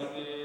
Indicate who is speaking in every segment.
Speaker 1: আমাদেরকে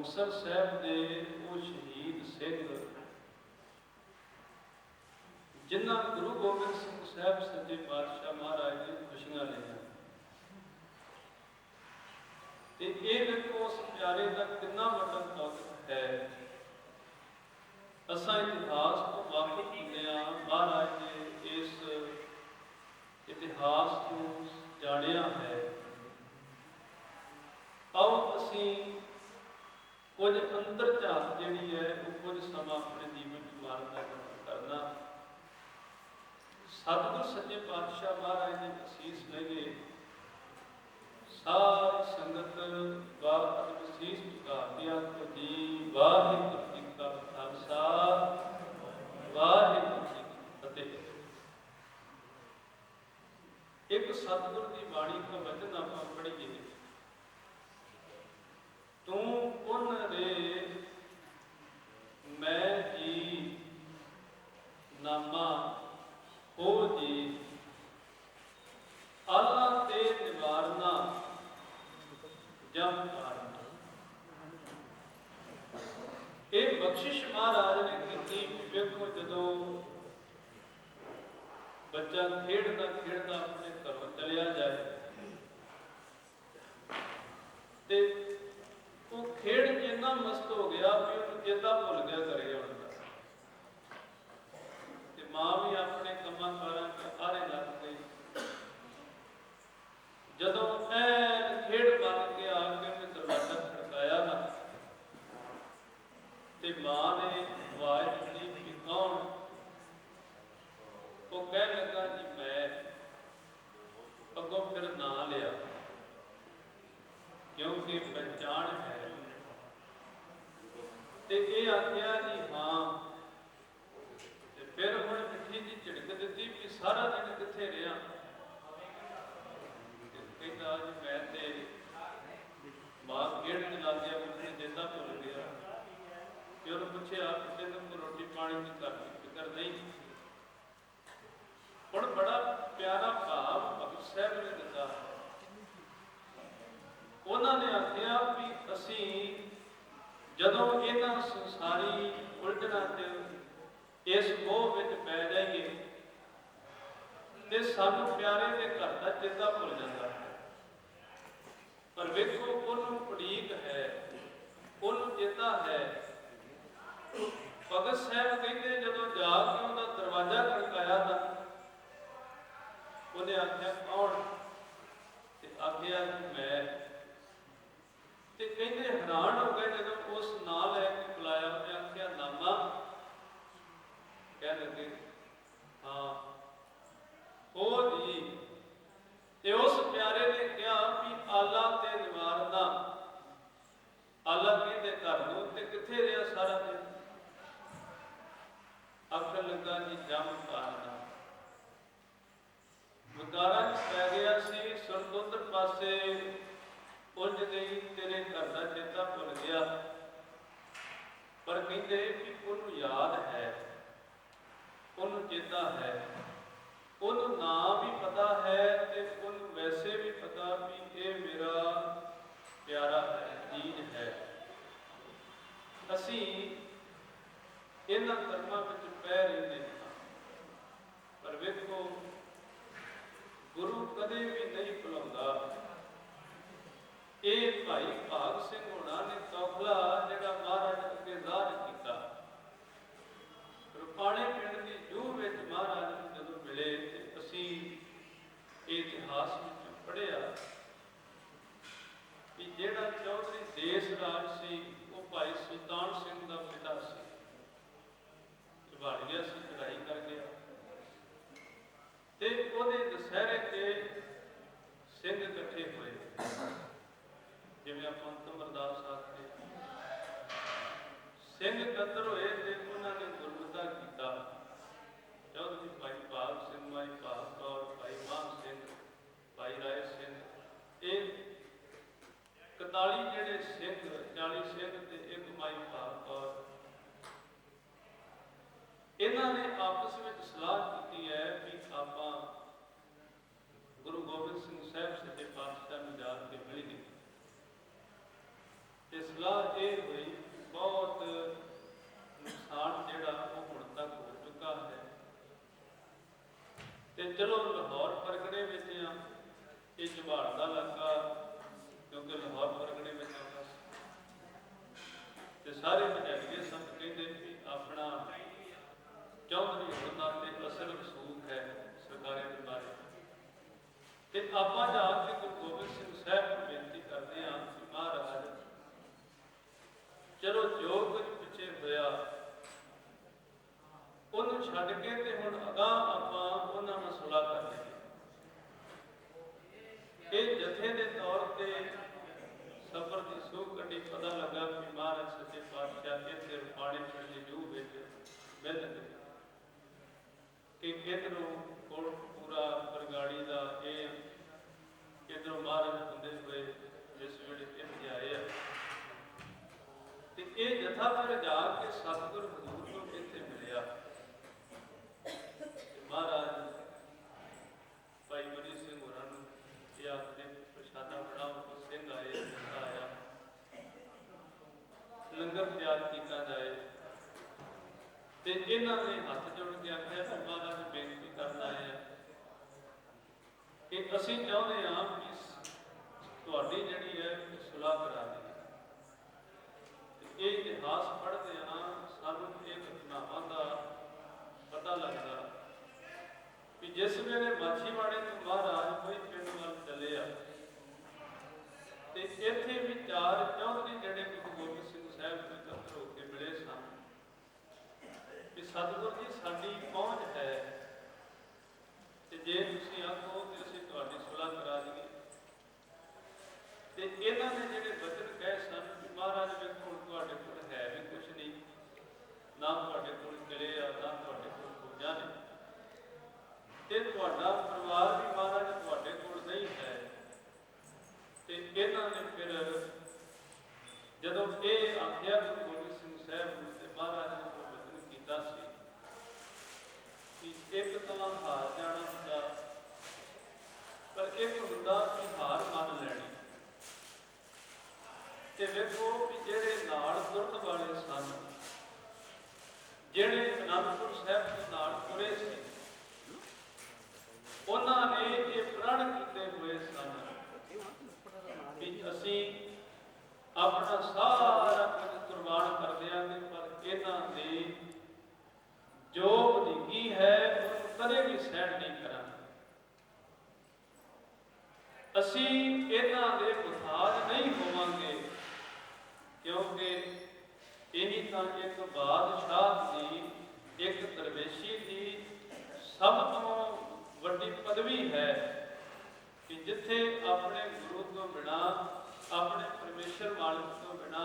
Speaker 1: ਮੁਕਸਰ ਸਾਹਿਬ ਦੇ ਉਹ ਸ਼ਹੀਦ ਸਿੰਘ ਜਿਨ੍ਹਾਂ ਗੁਰੂ ਗੋਬਿੰਦ ਸਿੰਘ ਸਾਹਿਬ ਸੱਚੇ ਪਾਤਸ਼ਾਹ ਮਹਾਰਾਜ ਨੇ ਖੁਸ਼ੀਆਂ ਲਈਆਂ। ਤੇ ਇਹ ਵੇਖੋ ਉਸ ਦਾ ਕਿੰਨਾ ਵੱਡਾ ਤਾਕਤ ਹੈ। ਅਸਾਂ ਇਤਿਹਾਸ ਤੋਂ ਵਾਕਿਫ ਹੁੰਦੇ ਆ ਮਹਾਰਾਜ ਨੇ ਇਸ ਇਤਿਹਾਸ ਨੂੰ ਜਾਣਿਆ ਹੈ। ਆਓ ਅਸੀਂ ਕੁਝ ਅੰਦਰ ਝਾਤ ਜਿਹੜੀ ਹੈ, ਉਹ ਕੁਝ ਸਮਾਂ ਆਪਣੇ ਜੀਵਨ ਵਿੱਚ ਮਾਰਨਾ ਕਰਨਾ। ਸਤਿਗੁਰ ਸੱਚੇ ਪਾਤਸ਼ਾਹ ਮਹਾਰਾਜ ਨੇ ਅਸੀਸ ਲਈਏ ਸਾਰੀ ਸੰਗਤ ਬਾਤ ਅਸੀਸ ਪੁਕਾਰਦਿਆ ਜੀ, ਵਾਹਿਗੁਰੂ ਜੀ ਕਾ ਖਾਲਸਾ, ਵਾਹਿਗੁਰੂ ਜੀ ਕੀ ਫਤਿਹ। ਇੱਕ ਸਤਿਗੁਰ ਦੀ ਬਾਣੀ ਤੋਂ ਵਚਨ ਆਪਾਂ ਪੜ੍ਹੀਏ। ਜਦੋਂ ਇਹਨਾਂ ਸੰਸਾਰੀ ਉਲਟਣਾ ਤੇ ਇਸ ਮੋਹ ਵਿੱਚ ਪੈ ਜਾਈਏ, ਤੇ ਸਾਨੂੰ ਪਿਆਰੇ ਦੇ ਘਰ ਦਾ ਚੇਤਾ ਭੁੱਲ ਜਾਂਦਾ ਹੈ। ਪਰ ਵੇਖੋ, ਉਹਨੂੰ ਉਡੀਕ ਹੈ, ਉਹਨੂੰ ਚੇਤਾ ਹੈ। ਭਗਤ ਸਾਹਿਬ ਕਹਿੰਦੇ, ਜਦੋਂ ਜਾ ਕੇ ਉਹਦਾ ਦਰਵਾਜ਼ਾ ਖੜਕਾਇਆ ਤਾਂ ਉਹਨੇ ਆਖਿਆ, ਕੌਣ? ਤੇ ਆਖਿਆ, ਮੈਂ। ਤੇ ਕਹਿੰਦੇ, ਹੈਰਾਨ ਹੋ ਗਏ ਜਦੋਂ ਨਾਂ ਲੈ ਕੇ ਬੁਲਾਇਆ ਉਹਨੇ ਆਖਿਆ ਨਾਮਾ। ਕਹਿਣ ਲੱਗੇ ਹਾਂ। ਹੋ ਕਦੇ ਵੀ ਨਹੀਂ ਭੁਲਾਉਂਦਾ। ਇਹ ਭਾਈ ਸਿੰਘ 40 ਤੇ ਇੱਕ ਮਾਈ ਇਹਨਾਂ ਨੇ ਆਪਸ ਵਿੱਚ ਸਲਾਹ ਲੰਗਰ ਤਿਆਰ ਕੀਤਾ ਜਾਏ ਤੇ ਇਹਨਾਂ ਦੇ ਹੱਥ ਜੋੜ ਕੇ ਆਖਿਆ ਉਹਨਾਂ ਦਾ ਬੇਨਤੀ ਕਰਨ ਆਏ ਕਿ ਅਸੀਂ ਚਾਹੁੰਦੇ ਹਾਂ ਕਿ ਤੁਹਾਡੀ ਜਿਹੜੀ ਹੈ ਸੁਲਾਹ ਕਰਾ ਦੇ ਇਹ ਇਤਿਹਾਸ ਪੜ੍ਹਦੇ ਹਾਂ, ਸਾਨੂੰ ਇਹ ਘਟਨਾਵਾਂ ਦਾ ਪਤਾ ਲੱਗਦਾ ਕਿ ਜਿਸ ਵੇਲੇ ਮਾਛੀਵਾੜੇ ਤੋਂ ਮਹਾਰਾਜ ਸਤਿਗੁਰ ਜੀ, ਸਾਡੀ ਪਹੁੰਚ ਹੈ। ਤੇ ਜੇ ਤੁਸੀਂ ਆਖੋ ਤੇ ਅਸੀਂ ਤੁਹਾਡੀ ਸੁਲਾ ਕਰਾ ਦਈਏ। ਤੇ ਇਹਨਾਂ ਨੇ ਜਿਹੜੇ ਆਪਣਾ ਸਾਰਾ ਕੁਝ ਕੁਰਬਾਨ ਕਰ ਦਿਆਂਗੇ, ਪਰ ਇਹਨਾਂ ਦੀ ਜੋ ਵਧੀਕੀ ਹੈ ਕਦੇ ਵੀ ਸਹਿਣ ਨਹੀਂ ਕਰਾਂਗੇ। ਅਸੀਂ ਇਹਨਾਂ ਦੇ ਮੁਤਾਜ ਨਹੀਂ ਹੋਵਾਂਗੇ, ਕਿਉਂਕਿ ਇਹੀ ਤਾਂ ਇੱਕ ਬਾਦਸ਼ਾਹ ਦੀ, ਇੱਕ ਦਰਵੇਸ਼ੀ ਦੀ ਸਭ ਤੋਂ ਵੱਡੀ ਪਦਵੀ ਹੈ ਕਿ ਜਿੱਥੇ ਆਪਣੇ ਗੁਰੂ ਤੋਂ ਬਿਨਾ ਆਪਣੇ ਪਰਮੇਸ਼ਰ ਮਾਲਕ ਤੋਂ ਬਿਨਾ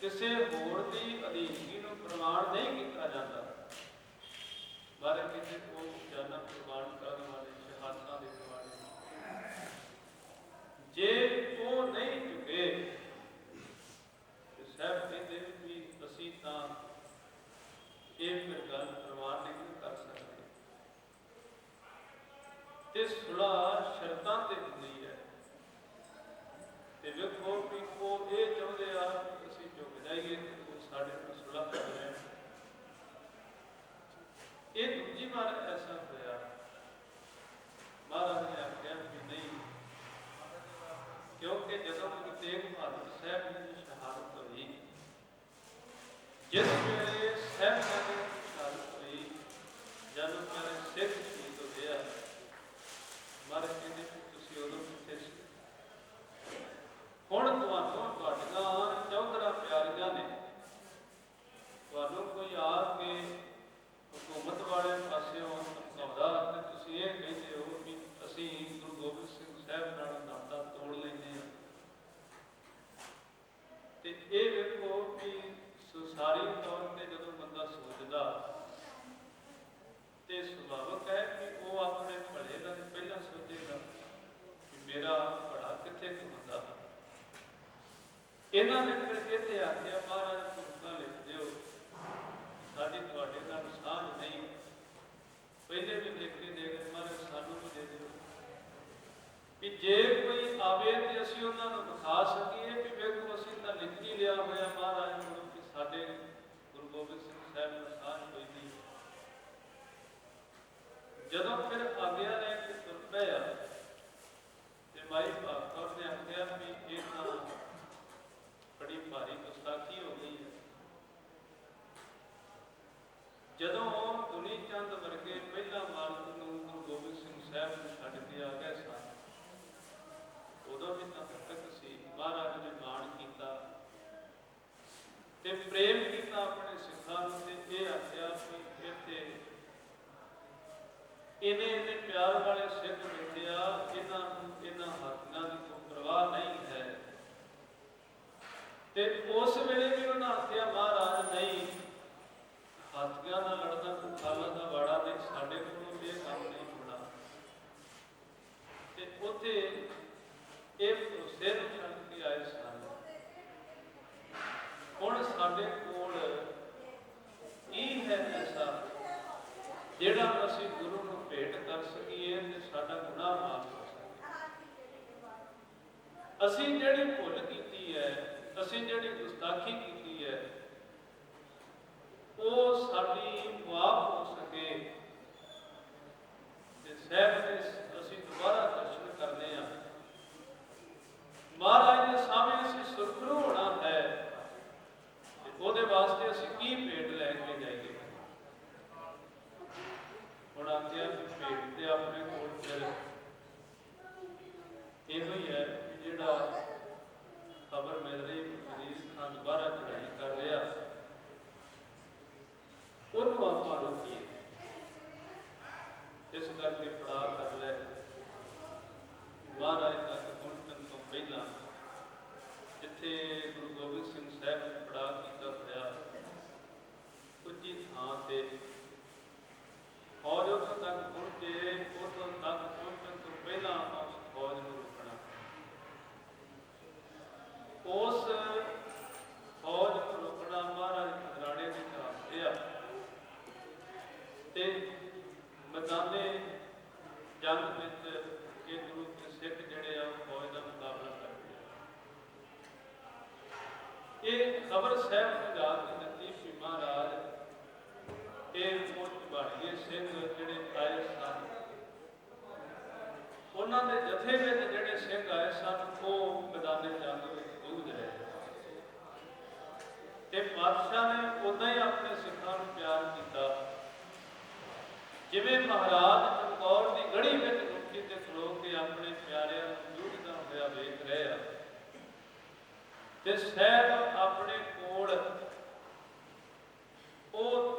Speaker 1: ਕਿਸੇ ਹੋਰ ਦੀ ਅਧੀਨਗੀ ਨੂੰ ਪ੍ਰਮਾਣ ਨਹੀਂ ਕੀਤਾ ਜਾਂਦਾ। ਬਾਰੇ ਕਿਸੇ ਕੋ ਜਾਨਾ ਪ੍ਰਮਾਣ ਕਰਨ ਵਾਲੇ ਸ਼ਹਾਦਤਾਂ ਦੇ ਵਾਲੇ ਜੇ ਉਹ ਨਹੀਂ ਝੁਕੇ ਸਹਿਬ ਕਹਿੰਦੇ ਵੀ ਅਸੀਂ ਤਾਂ ਇਹ ਫਿਰ ਗੱਲ ਪ੍ਰਮਾਣ ਨਹੀਂ ਕਰ ਸਕਦੇ। ਤੇ ਸੁਲਾ ਜਦੋਂ ਫਿਰ ਤੇ ਮਰਦਾਨੇ ਜੰਗ ਵਿੱਚ ਇਹ ਗੁਰੂ ਸਿੱਖ ਜਿਹੜੇ ਆ, ਫੌਜ ਦਾ ਮੁਕਾਬਲਾ ਕਰਦੇ ਇਹ ਖਬਰ ਸਾਹਿਬ ਨੇ ਰਾਤ ਦਿੱਤੀ ਕਿ ਮਹਾਰਾਜ ਇਹ ਮੁੱਠ ਬਾੜੀਏ ਸਿੱਖ ਜਿਹੜੇ ਆਏ ਸਨ। ਉਹਨਾਂ ਦੇ ਜਥੇ ਵਿੱਚ ਜਿਹੜੇ ਸਿੰਘ ਆਏ ਸਨ, ਉਹ ਮੈਦਾਨੇ ਜੰਗ ਵਿੱਚ ਜੂਝ ਰਹੇ ਤੇ ਪਾਤਸ਼ਾਹ ਨੇ ਉਦਾਂ ਹੀ ਆਪਣੇ ਸਿੱਖਾਂ ਨੂੰ ਪਿਆਰ ਕੀਤਾ। ਜਿਵੇਂ ਮਹਾਰਾਜ ਚਮਕੌਰ ਦੀ ਗੜੀ ਵਿੱਚ ਗੁਰਮੁਖੀ ਤੇ ਸ਼ਲੋਕ ਕੇ ਆਪਣੇ ਪਿਆਰਿਆਂ ਨੂੰ ਜੂਝਦਾ ਹੋਇਆ ਵੇਖ ਰਿਹਾ ਤੇ ਸਹਿਬ ਆਪਣੇ ਕੋਲ ਉਹ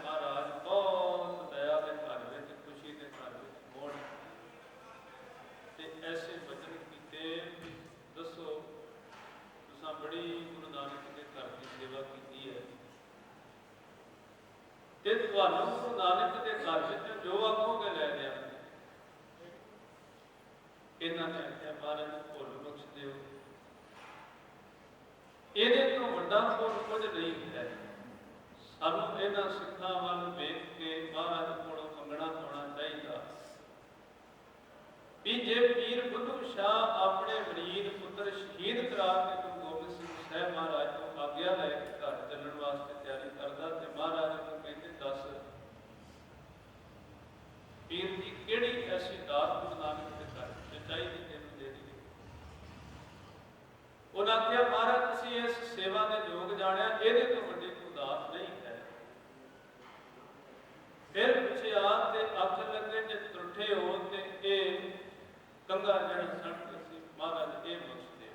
Speaker 1: ਤੁਹਾਨੂੰ ਗੁਰੂ ਨਾਨਕ ਦੇ ਘਰ ਵਿੱਚ ਜੋ ਆਖੋਗੇ ਲੈ ਲਿਆ। ਇਹਨਾਂ ਨੇ ਆਖਿਆ, ਮਹਾਰਾਜ, ਭੁੱਲ ਬਖਸ਼ ਦਿਓ। ਇਹਦੇ ਤੋਂ ਵੱਡਾ ਹੋਰ ਕੁਝ ਨਹੀਂ ਹੈ। ਸਾਨੂੰ ਇਹਨਾਂ ਸਿੱਖਾਂ ਵੱਲ ਵੇਖ ਕੇ ਮਹਾਰਾਜ ਕੋਲੋਂ ਮੰਗਣਾ ਹੋਣਾ ਚਾਹੀਦਾ। ਵੀ ਜੇ ਪੀਰ ਬੁੱਧੂ ਸ਼ਾਹ ਆਪਣੇ ਵਰੀਦ ਪੁੱਤਰ ਸ਼ਹੀਦ ਕਰਾ ਕੇ ਗੁਰੂ ਗੋਬਿੰਦ ਸਿੰਘ ਸਾਹਿਬ ਮਹਾਰਾਜ ਤੋਂ ਆਗਿਆ ਲੈ ਕੇ ਘਰ ਚੱਲਣ ਵਾਸਤੇ ਤਿਆਰੀ ਕਰਦਾ ਤੇ ਮਹਾਰਾਜ ਨੂੰ ਕਹਿੰਦੇ ਦੱਸ ਪੀਰ ਦੀ ਕਿਹੜੀ ਐਸੀ ਦਾਤ ਗੁਰੂ ਨਾਨਕ ਦੇ ਘਰ ਵਿੱਚ ਚਾਹੀਦੀ ਤੈਨੂੰ ਦੇ ਦੀ ਉਹਨਾਂ ਆਖਿਆ ਮਹਾਰਾਜ, ਤੁਸੀਂ ਇਸ ਸੇਵਾ ਦੇ ਯੋਗ ਜਾਣਿਆ, ਇਹਦੇ ਤੋਂ ਵੱਡੀ ਕੋਈ ਦਾਤ ਨਹੀਂ ਹੈ। ਫਿਰ ਪੁੱਛਿਆ, ਤੇ ਅੱਖ ਲੱਗੇ ਜੇ ਤਰੁੱਠੇ ਹੋ ਤੇ ਇਹ ਕੰਗਾ ਜਿਹੜਾ ਸੜਕ ਸੀ, ਮਹਾਰਾਜ, ਇਹ ਬਖਸ਼ ਦੇ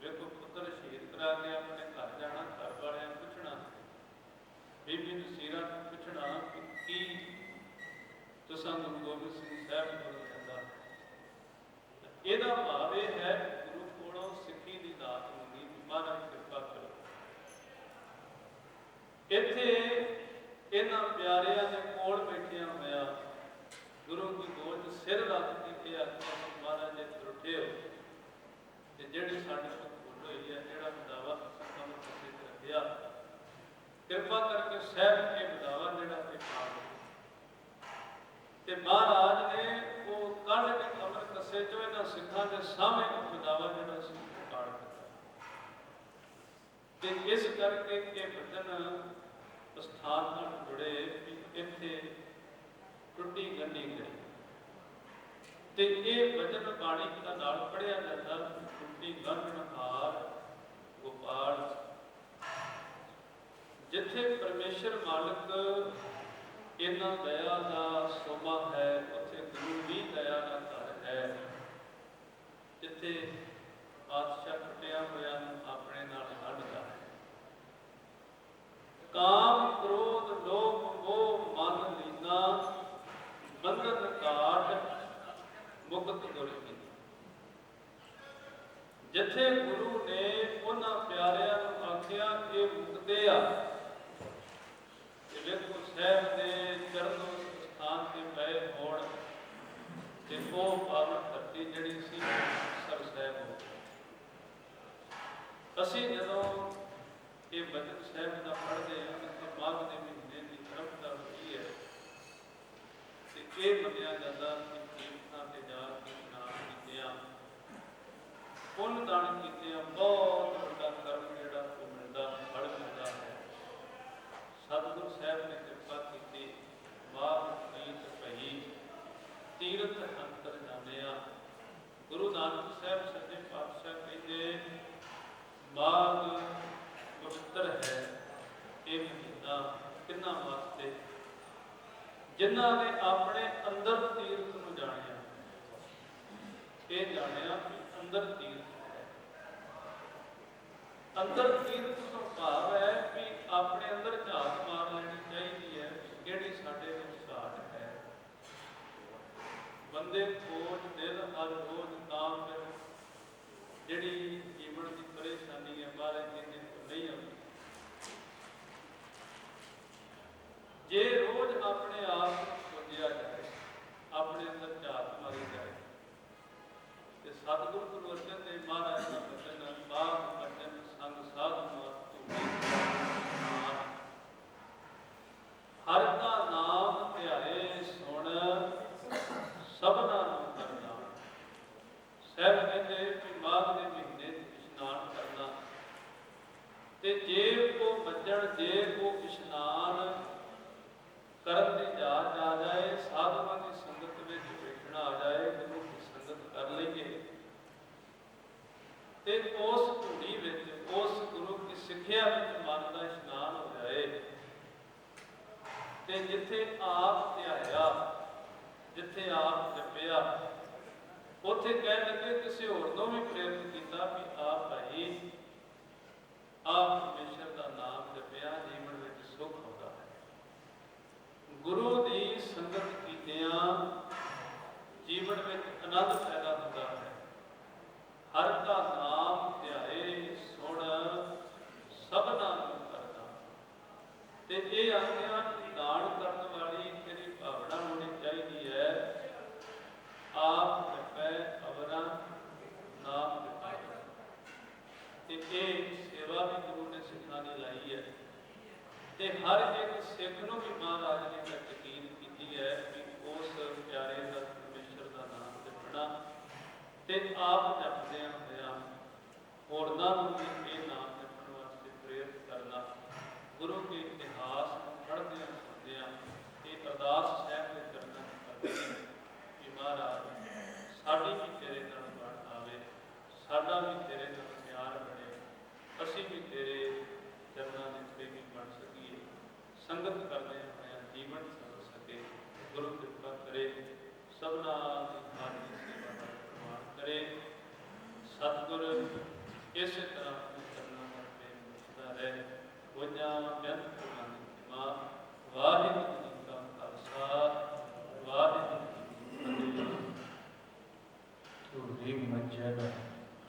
Speaker 1: ਵੇਖੋ ਪੁੱਤਰ ਸ਼ਹੀਦ ਕਰਾ ਕੇ ਆਪਣੇ ਘਰ ਜਾਣਾ ਘਰ ਵਾਲਿਆਂ ਨੂੰ ਪੁੱਛਣਾ ਬੀਬੀ ਨੂੰ ਸੀਰਾ ਨੂੰ ਪੁੱਛਣਾ ਕਿ ਕੀ ਤੁਸਾਂ ਗੁਰੂ ਗੋਬਿੰਦ ਸਿੰਘ ਸਾਹਿਬ ਕੋਲ ਕਹਿੰਦਾ ਇਹਦਾ ਭਾਵ ਇਹ ਹੈ ਕਿ ਗੁਰੂ ਕੋਲੋਂ ਸਿੱਖੀ ਦੀ ਦਾਤ ਮੰਗੀ ਵੀ ਮਹਾਰਾਜ ਕਿਰਪਾ ਕਰੋ ਇੱਥੇ ਇਹਨਾਂ ਪਿਆਰਿਆਂ ਦੇ ਕੋਲ ਬੈਠਿਆਂ ਹੋਇਆ ਗੁਰੂ ਦੀ ਗੋਦ 'ਚ ਸਿਰ ਰੱਖ ਕੇ ਇਹ ਆਖਿਆ ਕਿ ਮਹਾਰਾਜ ਜੀ ਤਰੁੱਠੇ ਹੋ ਤੇ ਜਿਹੜੀ ਸਾਡੇ ਤੋਂ ਭੁੱਲ ਹੋਈ ਹੈ ਜਿਹੜਾ ਬਦਾਵਾ ਤੁਸੀਂ ਕਮਰ ਕਿਸੇ ਤੇ ਰੱਖਿਆ ਕਿਰਪਾ ਕਰਕੇ ਸਹਿਬ ਇਹ ਬਦਾਵਾ ਜਿਹੜਾ ਇਹ ਪਾ ਦਿਓ ਤੇ ਮਹਾਰਾਜ ਨੇ ਉਹ ਕੱਢ ਕੇ ਕਮਰ ਕੱਸੇ ਚੋਂ ਇਹਨਾਂ ਸਿੱਖਾਂ ਦੇ ਸਾਹਮਣੇ ਉਹ ਬਦਾਵਾ ਜਿਹੜਾ ਸੀ ਉਹ ਕਾੜ ਦਿੱਤਾ ਤੇ ਇਸ ਕਰਕੇ ਇਹ ਬਚਨ ਸਥਾਨ ਨਾਲ ਜੁੜੇ ਵੀ ਇੱਥੇ ਟੁੱਟੀ ਗੰਢੀ ਗਈ ਤੇ ਇਹ ਬਚਨ ਬਾਣੀ ਦਾ ਨਾਲ ਪੜਿਆ ਜਾਂਦਾ, ਟੁੱਟੀ ਗੰਢ ਹਾਰ ਗੋਪਾਲ। ਜਿੱਥੇ ਪਰਮੇਸ਼ਰ ਮਾਲਕ ਇਹਨਾਂ ਦਇਆ ਦਾ ਸੋਭਾ ਹੈ, ਉੱਥੇ ਗੁਰੂ ਵੀ ਦਇਆ ਦਾ ਘਰ ਹੈ। ਜਿੱਥੇ ਪਾਤਸ਼ਾਹ ਟੁੱਟਿਆ ਹੋਇਆ ਆਪਣੇ ਨਾਲ ਹੱਡਦਾ ਕਾਮ ਕ੍ਰੋਧ ਲੋਭ ਮੋਹ ਮਨ ਲੀਨਾ ਬੰਧਨ ਕਾਟ ਮੁਕਤ ਗੁਰ ਕੀ ਜਿੱਥੇ ਗੁਰੂ ਨੇ ਉਹਨਾਂ ਪਿਆਰਿਆਂ ਨੂੰ ਆਖਿਆ ਇਹ ਮੁਕਤੇ ਆ ਕਿ ਵੇਖੋ ਸਾਹਿਬ ਦੇ ਚਰਨੋਂ ਸਥਾਨ ਤੇ ਪਏ ਹੋਣ ਤੇ ਉਹ ਪਾਵਨ ਧਰਤੀ ਜਿਹੜੀ ਸੀ ਸਰ ਸਾਹਿਬ ਹੋ ਗਈ। ਅਸੀਂ ਜਦੋਂ ਇਹ ਬਚਨ ਸਾਹਿਬ ਦਾ ਪੜ੍ਹਦੇ ਹਾਂ ਕਿ ਮਾਘ ਦੇ ਮਹੀਨੇ ਦੀ ਤਰਫਤਾ ਹੋਈ ਹੈ ਤੇ ਇਹ ਮੰਨਿਆ ਜਾਂਦਾ ਕਿ ਕੀਰਤਨਾਂ ਤੇ ਜਾ ਕੇ ਇਸ਼ਨਾਨ ਕੀਤਿਆਂ ਪੁੰਨ ਦਾਨ ਕੀਤਿਆਂ ਬਹੁਤ ਵੱਡਾ ਕਰਮ ਜਿਹੜਾ ਉਹ ਮਿਲਦਾ ਫਲ ਮਿਲਦਾ ਹੈ ਸਤਿਗੁਰੂ ਸਾਹਿਬ ਨੇ ਕਿਰਪਾ ਕੀਤੀ ਮਾਘ ਪ੍ਰੀਤ ਭਈ ਤੀਰਥ ਅੰਤਰ ਜਾਣਿਆ ਗੁਰੂ ਨਾਨਕ ਸਾਹਿਬ ਸੱਚੇ ਪਾਤਸ਼ਾਹ ਕਹਿੰਦੇ ਮਾਘ ਪਵਿੱਤਰ ਹੈ ਇਹ ਮਹੀਨਾ ਕਿੰਨਾ ਵਾਸਤੇ ਜਿਨ੍ਹਾਂ ਨੇ ਆਪਣੇ ਅੰਦਰ ਤੀਰਥ ਨੂੰ ਜਾਣਿਆ। ਇਹ ਜਾਣਿਆ ਕਿ ਅੰਦਰ ਤੀਰਥ ਹੈ। ਅੰਦਰ ਤੀਰਥ ਤੋਂ ਭਾਵ ਹੈ ਕਿ ਆਪਣੇ ਅੰਦਰ ਝਾਤ ਮਾਰ ਲੈਣੀ ਚਾਹੀਦੀ ਹੈ ਕਿ ਕਿਹੜੀ ਸਾਡੇ ਵਿੱਚ ਘਾਟ ਹੈ ਬੰਦੇ ਖੋਜ ਦਿਲ ਹਰ ਰੋਜ਼ ਕਾਮ ਕਰ ਜਿਹੜੀ ਜੀਵਨ ਦੀ ਪਰੇਸ਼ਾਨੀ ਹੈ ਬਾਰੇ ਕਹਿੰਦੇ ਤੋਂ ਨਹੀਂ ਆਉਂਦੀ ਜੇ ਰੋਜ਼ ਆਪਣੇ ਆਪ ਨੂੰ ਖੋਜਿਆ ਜਾਏ ਆਪਣੇ ਅੰਦਰ ਝਾਤ ਮਾਰੀ ਜਾਏ ਤੇ ਸਤਿਗੁਰੂ ਗੁਰੂ ਅਰਜਨ ਦੇਵ ਮਹਾਰਾਜ ਦਾ ਬਚਨ ਬਾਪ ਬਚਨ ਸੰਗ ਸਾਧ ਮਤ ਹਰ ਦਾ ਨਾਮ ਧਿਆਏ ਸੁਣ ਸਭਨਾ ਨੂੰ ਕਰਨਾ ਸਹਿਬ ਕਹਿੰਦੇ ਕਿ ਮਾਘ ਦੇ ਮਹੀਨੇ ਚ ਇਸ਼ਨਾਨ ਕਰਨਾ ਤੇ ਜੇ ਕੋ ਬੱਜਣ ਜੇ ਕੋ ਇਸ਼ਨਾਨ ਕਰਨ ਦੀ ਜਾਚ ਆ ਜਾਏ ਸਾਧੂਆਂ ਦੀ ਸੰਗਤ ਵਿੱਚ ਬੈਠਣਾ ਆ ਜਾਏ ਗੁਰੂ ਦੀ ਸੰਗਤ ਕਰ ਲਈਏ ਜਪਿਆ ਉੱਥੇ ਕਹਿਣ ਲੱਗੇ ਕਿਸੇ ਹੋਰ ਨੂੰ ਵੀ ਪ੍ਰੇਰਿਤ ਕੀਤਾ ਵੀ ਆ ਭਾਈ ਆਪ ਪਰਮੇਸ਼ਰ ਦਾ ਨਾਮ ਜਪਿਆ ਜੀਵਨ ਵਿੱਚ ਸੁਖ ਆਉਂਦਾ ਹੈ ਗੁਰੂ ਦੀ ਸੰਗਤ ਕੀਤਿਆਂ ਜੀਵਨ ਵਿੱਚ ਆਨੰਦ ਪੈਦਾ ਹੁੰਦਾ ਹੈ ਹਰ ਦਾ ਨਾਮ ਧਿਆਏ ਸੁਣ ਸਭਨਾ ਨੂੰ ਕਰਦਾ ਤੇ ਇਹ ਆਗਿਆ ਦਾਨ ਕਰਨ ਵਾਲੀ ਤੇਰੀ ਭਾਵਨਾ ਹੋਣੀ ਚਾਹੀਦੀ ਹੈ ਆਪ ਜਪੈ ਅਵਰਾ ਨਾਮ ਜਪਾਏ ਤੇ ਇਹ ਸੇਵਾ ਵੀ ਗੁਰੂ ਨੇ ਸਿੱਖਾਂ ਦੀ ਲਾਈ ਹੈ ਤੇ ਹਰ ਇੱਕ ਸਿੱਖ ਨੂੰ ਵੀ ਮਹਾਰਾਜ ਨੇ ਇਹ ਯਕੀਨ ਕੀਤੀ ਹੈ ਕਿ ਉਸ ਪਿਆਰੇ ਦਾ ਪਰਮੇਸ਼ਰ ਦਾ ਨਾਮ ਜਪਣਾ ਤੇ ਆਪ ਜਪਦਿਆਂ ਹੋਇਆਂ ਹੋਰਨਾਂ ਨੂੰ ਵੀ ਇਹ ਨਾਮ ਜਪਣ ਵਾਸਤੇ ਪ੍ਰੇਰਿਤ ਕਰਨਾ ਗੁਰੂ ਕੇ ਇਤਿਹਾਸ ਨੂੰ ਪੜ੍ਹਦਿਆਂ ਸੁਣਦਿਆਂ ਇਹ ਅਰਦਾਸ ਸਾਹਿਬ ਦੇ ਚਰਨਾਂ ਨੂੰ ਕਰਦੇ ਹਾਂ ਕਿ ਮਹਾਰਾਜ ਸਾਡੀ ਵੀ ਤੇਰੇ ਨਾਲ ਬਣ ਆਵੇ ਸਾਡਾ ਵੀ ਤੇਰੇ ਨਾਲ ਪਿਆਰ ਬਣੇ ਅਸੀਂ ਵੀ ਤੇਰੇ ਚਰਨਾਂ ਦੇ ਪ੍ਰੇਮੀ ਬਣ ਸਕੀਏ ਸੰਗਤ ਕਰਦੇ ਹੋਇਆ ਜੀਵਨ ਸਰ ਸਕੇ ਗੁਰੂ ਕਿਰਪਾ ਕਰੇ ਸਭਨਾ ਦੀ ਹਾਜ਼ਰੀ ਸੇਵਾ ਦਾ ਪ੍ਰਮਾਣ ਕਰੇ ਸਤਿਗੁਰ ਇਸੇ ਤਰ੍ਹਾਂ ਆਪਣੇ ਚਰਨਾਂ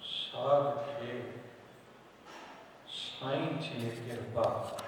Speaker 2: ਸਾਧ ਕੇ ਸਾਈਂ ਜੀ ਕਿਰਪਾ।